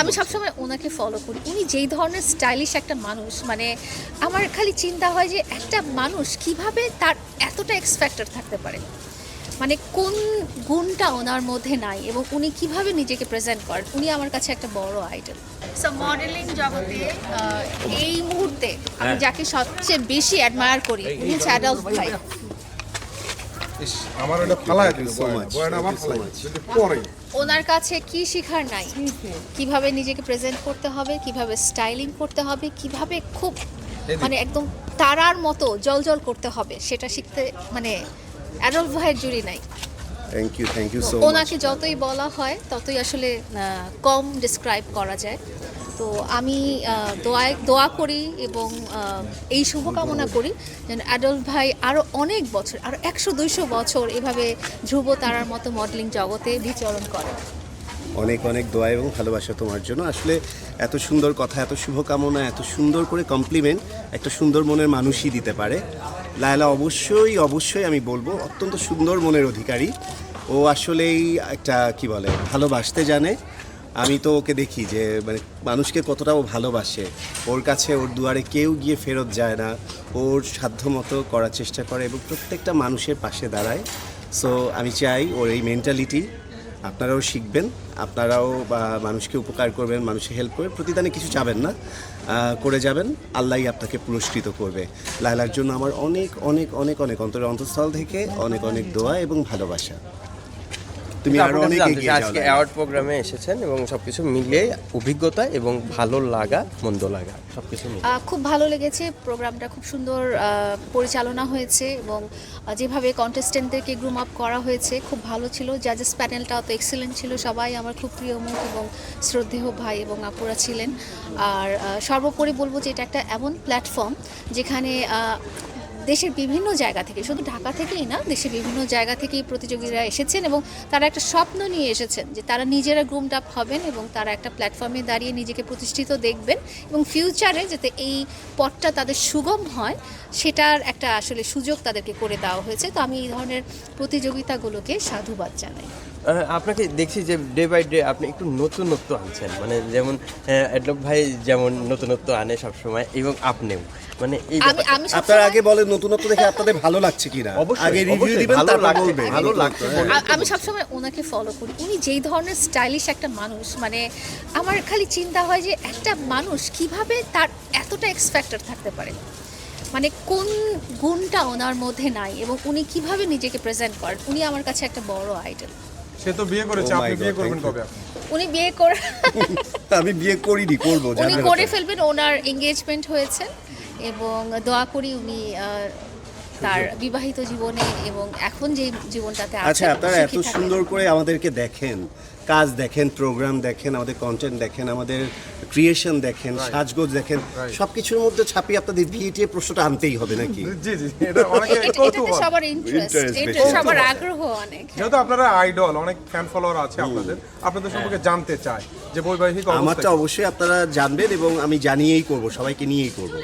আমি সবসময় ওনাকে ফলো করি। উনি যেই ধরনের স্টাইলিশ একটা মানুষ মানে আমার খালি চিন্তা হয় যে একটা মানুষ কীভাবে তার এতটা এক্সপেক্টার থাকতে পারে? মানে কোন গুণটা ওনার মধ্যে নাই এবং উনি কীভাবে নিজেকে প্রেজেন্ট করেন? উনি আমার কাছে একটা বড় আইডল সো মডেলিং জগতে এই মুহূর্তে আমি যাকে সবচেয়ে বেশি অ্যাডমায়ার করি উনি হচ্ছে অ্যাডাল্ট আমার এটা ফালায় দিল much. আমার. যদি পরে। ওনার কাছে কি শেখার নাই? কীভাবে নিজেকে প্রেজেন্ট করতে হবে কীভাবে স্টাইলিং করতে হবে কীভাবে খুব মানে একদম তারার মতো জলজল করতে হবে সেটা শিখতে মানে অ্যাডল্ট ভাইয়ের জুড়ি নাই। Thank you thank you so ওনাকে যতই বলা হয় ততই আসলে কম ডিসক্রাইব করা যায়। তো আমি দোয়ায়, দোয়া করি এবং এই শুভকামনা করি যেন অ্যাডল্ট ভাই আরও অনেক বছর আরও একশো দুইশো বছর এভাবে ধ্রুব তারার মতো মডেলিং জগতে বিচরণ করে। অনেক অনেক দোয়া এবং ভালোবাসা তোমার জন্য। আসলে এত সুন্দর কথা, এত শুভকামনা, এত সুন্দর করে কমপ্লিমেন্ট একটা সুন্দর মনের মানুষই দিতে পারে। লায়লা, অবশ্যই অবশ্যই আমি বলব, অত্যন্ত সুন্দর মনের অধিকারী। ও আসলেই একটা, কি বলে, ভালোবাসতে জানে। আমি তো ওকে দেখি যে মানে মানুষকে কতটা ও ভালোবাসে। ওর কাছে ওর দুয়ারে কেউ গিয়ে ফেরত যায় না। ওর সাধ্যমতো করার চেষ্টা করে এবং প্রত্যেকটা মানুষের পাশে দাঁড়ায়। সো আমি চাই ওর এই মেন্টালিটি আপনারাও শিখবেন, আপনারাও, বা, মানুষকে উপকার করবেন মানুষকে হেল্প করবেন প্রতিদানে কিছু চাবেন না করে যাবেন। আল্লাহই আপনাকে পুরস্কৃত করবে। লায়লার জন্য আমার অনেক অনেক অনেক অনেক অন্তরের অন্তঃস্থল থেকে অনেক অনেক দোয়া এবং ভালোবাসা। তুমি আরও অনেক এগিয়ে যাও আজকে অ্যাওয়ার্ড প্রোগ্রামে এসেছেন এবং সবকিছু মিলিয়ে অভিজ্ঞতা এবং ভালো লাগা মন্দ লাগা সবকিছু আহ, খুব ভালো লেগেছে প্রোগ্রামটা খুব সুন্দর পরিচালনা হয়েছে এবং যেভাবে কন্টেস্টেন্টদেরকে গ্রুম আপ করা হয়েছে খুব ভালো ছিল। জাজেস প্যানেলটাও তো এক্সেলেন্ট ছিল। সবাই আমার খুব প্রিয় মুখ এবং শ্রদ্ধেয় ভাই এবং আপুরা ছিলেন। আর সর্বোপরি বলব যে এটা একটা এমন প্ল্যাটফর্ম যেখানে দেশের বিভিন্ন জায়গা থেকে, শুধু ঢাকা থেকেই না, দেশের বিভিন্ন জায়গা থেকেই প্রতিযোগীরা এসেছেন এবং তারা একটা স্বপ্ন নিয়ে এসেছেন যে তারা নিজেরা গ্রুমড আপ হবেন এবং তারা একটা প্ল্যাটফর্মে দাঁড়িয়ে নিজেকে প্রতিষ্ঠিত দেখবেন এবং ফিউচারে যাতে এই পথটা তাদের সুগম হয়, সেটার একটা আসলে সুযোগ তাদেরকে করে দেওয়া হয়েছে। তো আমি এই ধরনের প্রতিযোগিতাগুলোকে সাধুবাদ জানাই। আপনাকে দেখছি যে ডে বাই ডে আপনি একটু নতুনত্ব আনছেন। মানে যেমন অ্যাডলক ভাই যেমন নতুনত্ব আনে সবসময় এবং আপনিও। মানে এই আমি ব্যাপারটা- আমি আপনারা আগে বলেন নতুনত্ব দেখে আপনাদের ভালো লাগছে কিনা? আগে রিভিউ দিবেন তারপর বলবেন। ভালো লাগছে বলে- আ- আমি সবসময় ওনাকে ফলো করি। উনি যেই ধরনের স্টাইলিশ একটা মানুষ মানে আমার খালি চিন্তা হয় যে একটা মানুষ কীভাবে তার এতটা এক্সপেক্টার থাকতে পারে? মানে কোন গুণটা ওনার মধ্যে নাই এবং উনি কীভাবে নিজেকে প্রেজেন্ট করেন? উনি আমার কাছে একটা বড় আইডল সে তো বিয়ে করেছে Oh আপনি বিয়ে করবেন কবে উনি বিয়ে করে আমি বিয়ে করিনি করব উনি করে ফেলবেন ওনার এঙ্গেজমেন্ট হয়েছে। এবং দোয়া করি উনি তার বিবাহিত জীবনে এবং এখন যে জীবনটাতে আচ্ছা আপনারা এত সুন্দর করে আমাদেরকে দেখেন কাজ দেখেন প্রোগ্রাম দেখেন আমাদের কন্টেন্ট দেখেন আমাদের ক্রিয়েশন দেখেন সাজগোজ দেখেন সবকিছুর মধ্যে ছাপিয়ে আপনাদের ভিএটিএ প্রশ্নটা আনতেই হবে নাকি? জি জি এটা অনেকে এটা- কৌতূহল। সবার ইন্টারেস্ট এটা সবার আগ্রহ অনেক। যেহেতু আপনারা আইডল অনেক ফ্যান ফলোয়ার আছে আপনাদের আপনাদের সম্পর্কে জানতে চায় যে বৈবাহিক আমারটা অবস্থা কি? অবশ্যই আপনারা জানবেন এবং আমি জানিয়েই করব সবাইকে নিয়েই করব।